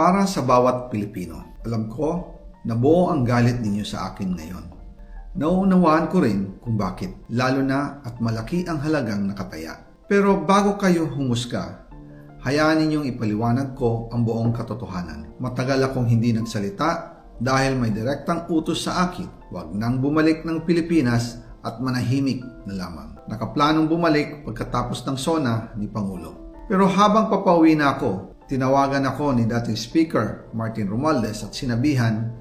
Para sa bawat Pilipino, alam ko na buo ang galit ninyo sa akin ngayon. Nauunawaan ko rin kung bakit, lalo na at malaki ang halagang nakataya. Pero bago kayo humusga, hayaan ninyong ipaliwanag ko ang buong katotohanan. Matagal akong hindi nagsalita dahil may direktang utos sa akin, huwag nang bumalik ng Pilipinas at manahimik na lamang. Nakaplanong bumalik pagkatapos ng SONA ni Pangulo. Pero habang papauwi na ako, tinawagan ako ni dating Speaker Martin Romualdez at sinabihan,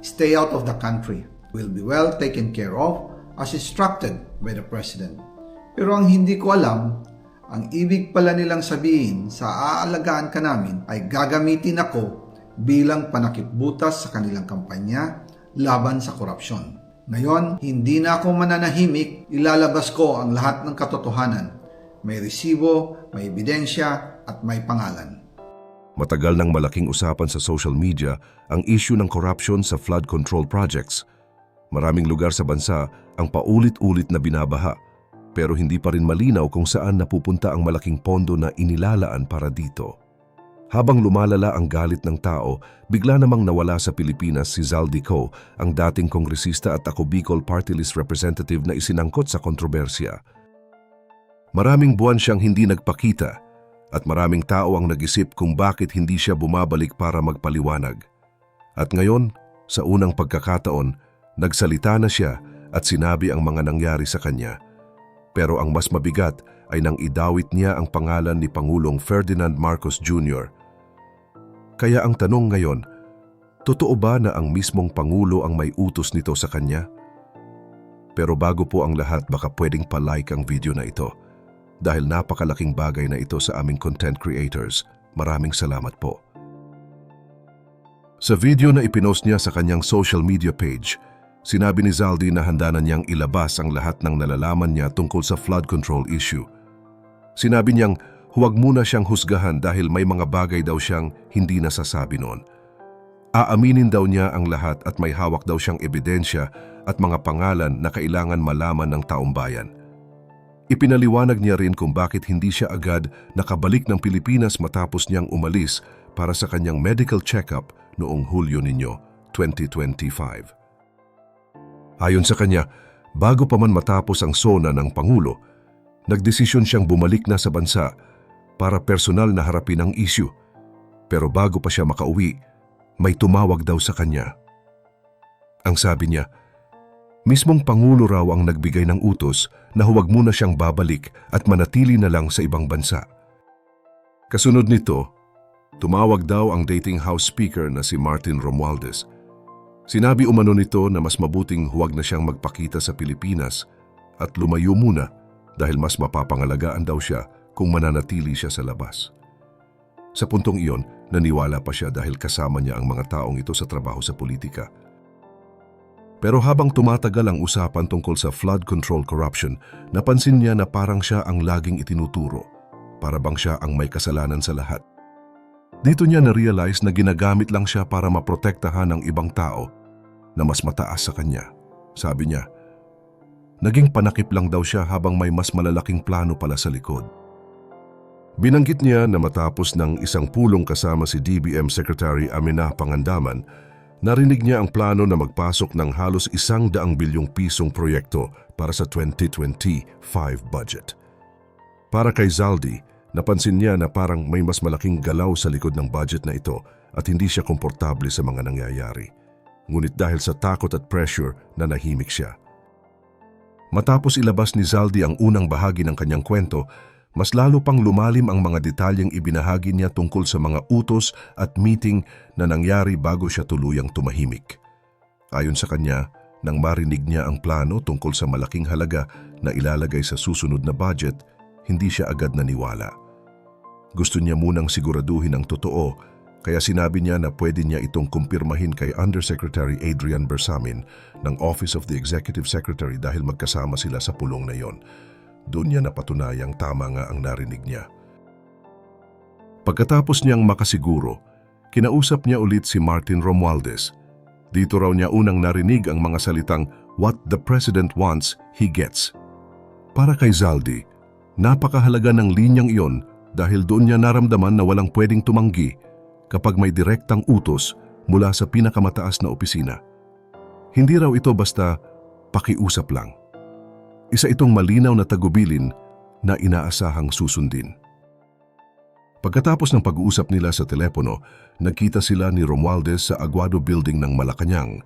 Stay out of the country. Will be well taken care of as instructed by the President. Pero ang hindi ko alam, ang ibig pala nilang sabihin sa aalagaan ka namin ay gagamitin ako bilang panakipbutas sa kanilang kampanya laban sa korupsyon. Ngayon, hindi na ako mananahimik, ilalabas ko ang lahat ng katotohanan. May resibo, may ebidensya, at may pangalan. Matagal nang malaking usapan sa social media ang issue ng corruption sa flood control projects. Maraming lugar sa bansa ang paulit-ulit na binabaha, pero hindi pa rin malinaw kung saan napupunta ang malaking pondo na inilalaan para dito. Habang lumalala ang galit ng tao, bigla namang nawala sa Pilipinas si Zaldi Co, ang dating kongresista at ako Bicol Party List Representative na isinangkot sa kontrobersya. Maraming buwan siyang hindi nagpakita at maraming tao ang nag-isip kung bakit hindi siya bumabalik para magpaliwanag. At ngayon, sa unang pagkakataon, nagsalita na siya at sinabi ang mga nangyari sa kanya. Pero ang mas mabigat ay nang idawit niya ang pangalan ni Pangulong Ferdinand Marcos Jr. Kaya ang tanong ngayon, totoo ba na ang mismong Pangulo ang may utos nito sa kanya? Pero bago po ang lahat baka pwedeng palike ang video na ito dahil napakalaking bagay na ito sa aming content creators. Maraming salamat po. Sa video na ipinost niya sa kanyang social media page, sinabi ni Zaldi na handa na niyang ilabas ang lahat ng nalalaman niya tungkol sa flood control issue. Sinabi niyang huwag muna siyang husgahan dahil may mga bagay daw siyang hindi nasasabi noon. Aaminin daw niya ang lahat at may hawak daw siyang ebidensya at mga pangalan na kailangan malaman ng taong bayan. Ipinaliwanag niya rin kung bakit hindi siya agad nakabalik ng Pilipinas matapos niyang umalis para sa kanyang medical check-up noong Hulyo ninyo 2025. Ayon sa kanya, bago pa man matapos ang sona ng Pangulo, nagdesisyon siyang bumalik na sa bansa para personal na harapin ang issue. Pero bago pa siya makauwi, may tumawag daw sa kanya. Ang sabi niya, mismong Pangulo raw ang nagbigay ng utos na huwag muna siyang babalik at manatili na lang sa ibang bansa. Kasunod nito, tumawag daw ang dating house speaker na si Martin Romualdez. Sinabi umano nito na mas mabuting huwag na siyang magpakita sa Pilipinas at lumayo muna dahil mas mapapangalagaan daw siya kung mananatili siya sa labas. Sa puntong iyon, naniwala pa siya dahil kasama niya ang mga taong ito sa trabaho sa politika. Pero habang tumatagal ang usapan tungkol sa flood control corruption, napansin niya na parang siya ang laging itinuturo. Para bang siya ang may kasalanan sa lahat. Dito niya na-realize na ginagamit lang siya para maprotektahan ng ibang tao na mas mataas sa kanya. Sabi niya, naging panakip lang daw siya habang may mas malalaking plano pala sa likod. Binanggit niya na matapos ng isang pulong kasama si DBM Secretary Aminah Pangandaman, narinig niya ang plano na magpasok ng halos isang daang bilyong pisong proyekto para sa 2025 budget. Para kay Zaldi, napansin niya na parang may mas malaking galaw sa likod ng budget na ito at hindi siya komportable sa mga nangyayari. Ngunit dahil sa takot at pressure, nanahimik siya. Matapos ilabas ni Zaldi ang unang bahagi ng kanyang kwento, mas lalo pang lumalim ang mga detalyeng ibinahagi niya tungkol sa mga utos at meeting na nangyari bago siya tuluyang tumahimik. Ayon sa kanya, nang marinig niya ang plano tungkol sa malaking halaga na ilalagay sa susunod na budget, hindi siya agad naniwala. Gusto niya munang siguraduhin ang totoo, kaya sinabi niya na pwede niya itong kumpirmahin kay Undersecretary Adrian Bersamin ng Office of the Executive Secretary dahil magkasama sila sa pulong na yon. Doon niya napatunayang tama nga ang narinig niya. Pagkatapos niyang makasiguro, kinausap niya ulit si Martin Romualdez. Dito raw niya unang narinig ang mga salitang, What the President wants, he gets. Para kay Zaldi, napakahalaga ng linyang iyon dahil doon niya naramdaman na walang pwedeng tumanggi kapag may direktang utos mula sa pinakamataas na opisina. Hindi raw ito basta pakiusap lang. Isa itong malinaw na tagubilin na inaasahang susundin. Pagkatapos ng pag-uusap nila sa telepono, nagkita sila ni Romualdez sa Aguado Building ng Malacanang.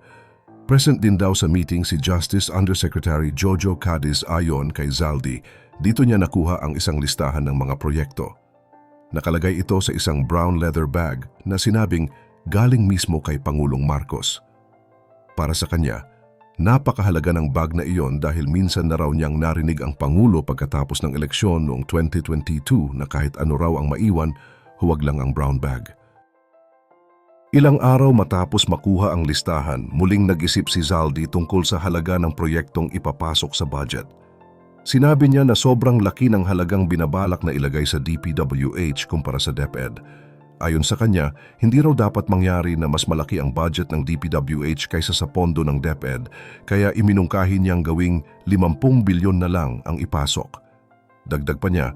Present din daw sa meeting si Justice Undersecretary Jojo Cadiz ayon kay Zaldi. Dito niya nakuha ang isang listahan ng mga proyekto. Nakalagay ito sa isang brown leather bag na sinabing galing mismo kay Pangulong Marcos. Para sa kanya, napakahalaga ng bag na iyon dahil minsan na raw niyang narinig ang Pangulo pagkatapos ng eleksyon noong 2022 na kahit ano raw ang maiwan, huwag lang ang brown bag. Ilang araw matapos makuha ang listahan, muling nag-isip si Zaldi tungkol sa halaga ng proyektong ipapasok sa budget. Sinabi niya na sobrang laki ng halagang binabalak na ilagay sa DPWH kumpara sa DepEd. Ayon sa kanya, hindi raw dapat mangyari na mas malaki ang budget ng DPWH kaysa sa pondo ng DepEd, kaya iminungkahi niyang gawing 50 bilyon na lang ang ipasok. Dagdag pa niya,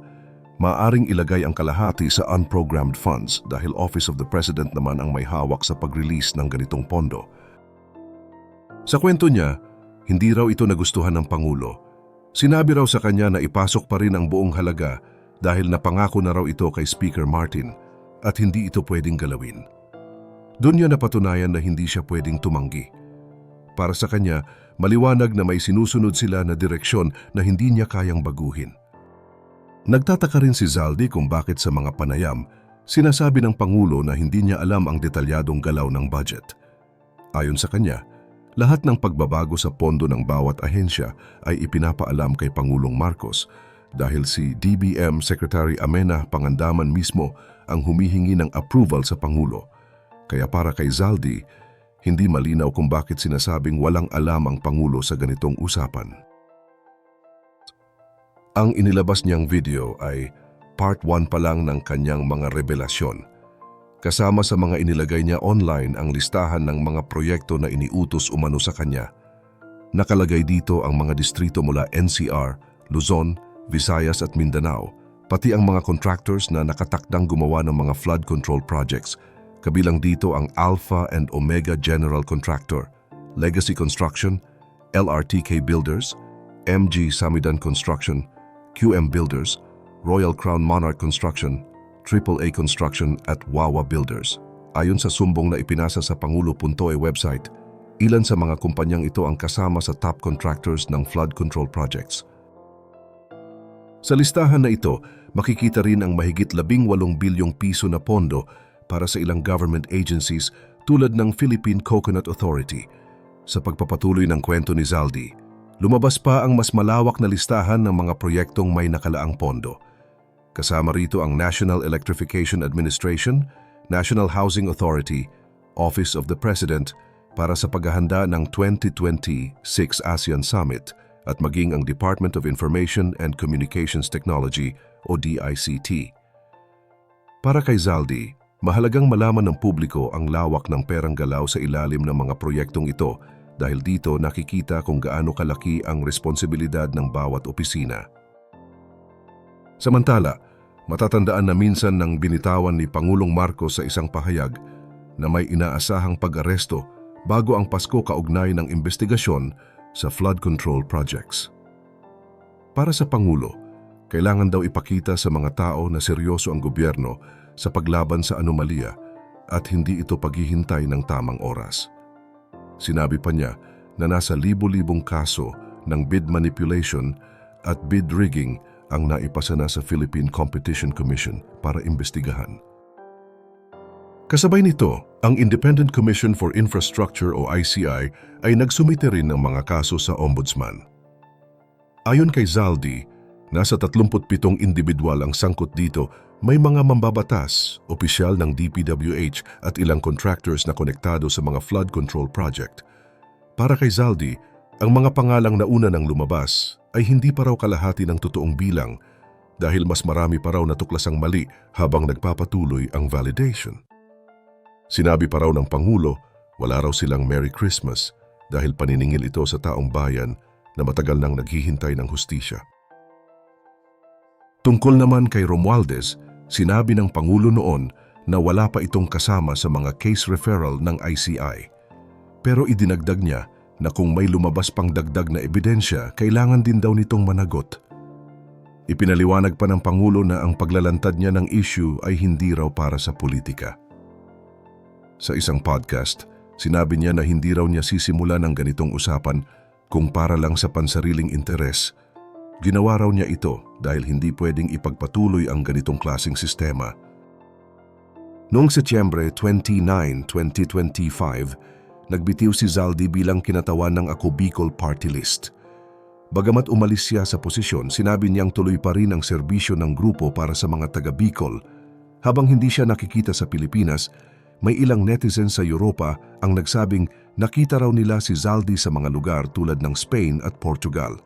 maaring ilagay ang kalahati sa unprogrammed funds dahil Office of the President naman ang may hawak sa pag-release ng ganitong pondo. Sa kwento niya, hindi raw ito nagustuhan ng Pangulo. Sinabi raw sa kanya na ipasok pa rin ang buong halaga dahil napangako na raw ito kay Speaker Martin at hindi ito pwedeng galawin. Doon niya napatunayan na hindi siya pwedeng tumanggi. Para sa kanya, maliwanag na may sinusunod sila na direksyon na hindi niya kayang baguhin. Nagtataka rin si Zaldi kung bakit sa mga panayam, sinasabi ng Pangulo na hindi niya alam ang detalyadong galaw ng budget. Ayon sa kanya, lahat ng pagbabago sa pondo ng bawat ahensya ay ipinapaalam kay Pangulong Marcos dahil si DBM Secretary Amena Pangandaman mismo ang humihingi ng approval sa Pangulo. Kaya para kay Zaldi, hindi malinaw kung bakit sinasabing walang alam ang Pangulo sa ganitong usapan. Ang inilabas niyang video ay part 1 pa lang ng kanyang mga revelasyon. Kasama sa mga inilagay niya online ang listahan ng mga proyekto na iniutos umano sa kanya. Nakalagay dito ang mga distrito mula NCR, Luzon, Visayas at Mindanao, pati ang mga contractors na nakatakdang gumawa ng mga flood control projects. Kabilang dito ang Alpha and Omega General Contractor, Legacy Construction, LRTK Builders, MG Samidan Construction, QM Builders, Royal Crown Monarch Construction, AAA Construction at Wawa Builders. Ayon sa sumbong na ipinasa sa Pangulo.e website, ilan sa mga kumpanyang ito ang kasama sa top contractors ng flood control projects. Sa listahan na ito, makikita rin ang mahigit 18 bilyong piso na pondo para sa ilang government agencies tulad ng Philippine Coconut Authority. Sa pagpapatuloy ng kwento ni Zaldi, lumabas pa ang mas malawak na listahan ng mga proyektong may nakalaang pondo. Kasama rito ang National Electrification Administration, National Housing Authority, Office of the President para sa paghahanda ng 2026 ASEAN Summit at maging ang Department of Information and Communications Technology o DICT. Para kay Zaldi, mahalagang malaman ng publiko ang lawak ng perang galaw sa ilalim ng mga proyektong ito dahil dito nakikita kung gaano kalaki ang responsibilidad ng bawat opisina. Samantala, matatandaan na minsan ng binitawan ni Pangulong Marcos sa isang pahayag na may inaasahang pag-aresto bago ang Pasko kaugnay ng investigasyon sa flood control projects. Para sa Pangulo, kailangan daw ipakita sa mga tao na seryoso ang gobyerno sa paglaban sa anomalya at hindi ito paghihintay ng tamang oras. Sinabi pa niya na nasa libo-libong kaso ng bid manipulation at bid rigging ang naipasa na sa Philippine Competition Commission para imbestigahan. Kasabay nito, ang Independent Commission for Infrastructure o ICI ay nagsumite rin ng mga kaso sa Ombudsman. Ayon kay Zaldi, nasa 37 individual ang sangkot dito, may mga mambabatas, opisyal ng DPWH at ilang contractors na konektado sa mga flood control project. Para kay Zaldi, ang mga pangalang nauna ng lumabas ay hindi pa raw kalahati ng totoong bilang dahil mas marami pa raw natuklasang mali habang nagpapatuloy ang validation. Sinabi pa raw ng Pangulo, wala raw silang Merry Christmas dahil paniningil ito sa taong bayan na matagal nang naghihintay ng hustisya. Tungkol naman kay Romualdez, sinabi ng Pangulo noon na wala pa itong kasama sa mga case referral ng ICI. Pero idinagdag niya na kung may lumabas pang dagdag na ebidensya, kailangan din daw nitong managot. Ipinaliwanag pa ng Pangulo na ang paglalantad niya ng issue ay hindi raw para sa politika. Sa isang podcast, sinabi niya na hindi raw niya sisimulan ang ganitong usapan kung para lang sa pansariling interes. Ginawa raw niya ito dahil hindi pwedeng ipagpatuloy ang ganitong klasing sistema. Noong Setyembre 29, 2025, nagbitiw si Zaldi bilang kinatawan ng Ako Bicol Party List. Bagamat umalis siya sa posisyon, sinabi niyang tuloy pa rin ang serbisyo ng grupo para sa mga taga Bicol. Habang hindi siya nakikita sa Pilipinas, may ilang netizens sa Europa ang nagsabing nakita raw nila si Zaldi sa mga lugar tulad ng Spain at Portugal.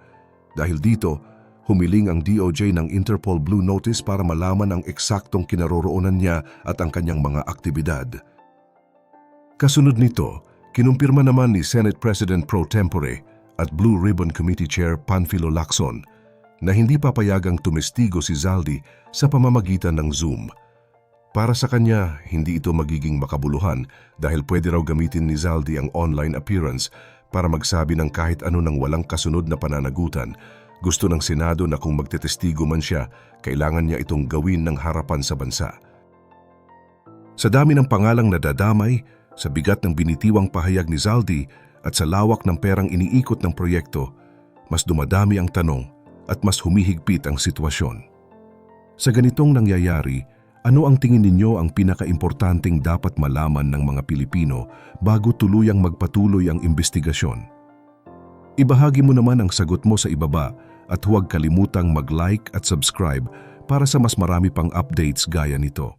Dahil dito, humiling ang DOJ ng Interpol Blue Notice para malaman ang eksaktong kinaroroonan niya at ang kanyang mga aktibidad. Kasunod nito, kinumpirma naman ni Senate President Pro Tempore at Blue Ribbon Committee Chair Panfilo Lacson na hindi papayagang tumestigo si Zaldi sa pamamagitan ng Zoom. Para sa kanya, hindi ito magiging makabuluhan dahil pwede raw gamitin ni Zaldi ang online appearance para magsabi ng kahit ano ng walang kasunod na pananagutan. Gusto ng Senado na kung magtetestigo man siya, kailangan niya itong gawin ng harapan sa bansa. Sa dami ng pangalang nadadamay, sa bigat ng binitiwang pahayag ni Zaldi at sa lawak ng perang iniikot ng proyekto, mas dumadami ang tanong at mas humihigpit ang sitwasyon. Sa ganitong nangyayari, ano ang tingin ninyo ang pinakaimportanteng dapat malaman ng mga Pilipino bago tuluyang magpatuloy ang investigasyon? Ibahagi mo naman ang sagot mo sa ibaba at huwag kalimutang mag-like at subscribe para sa mas marami pang updates gaya nito.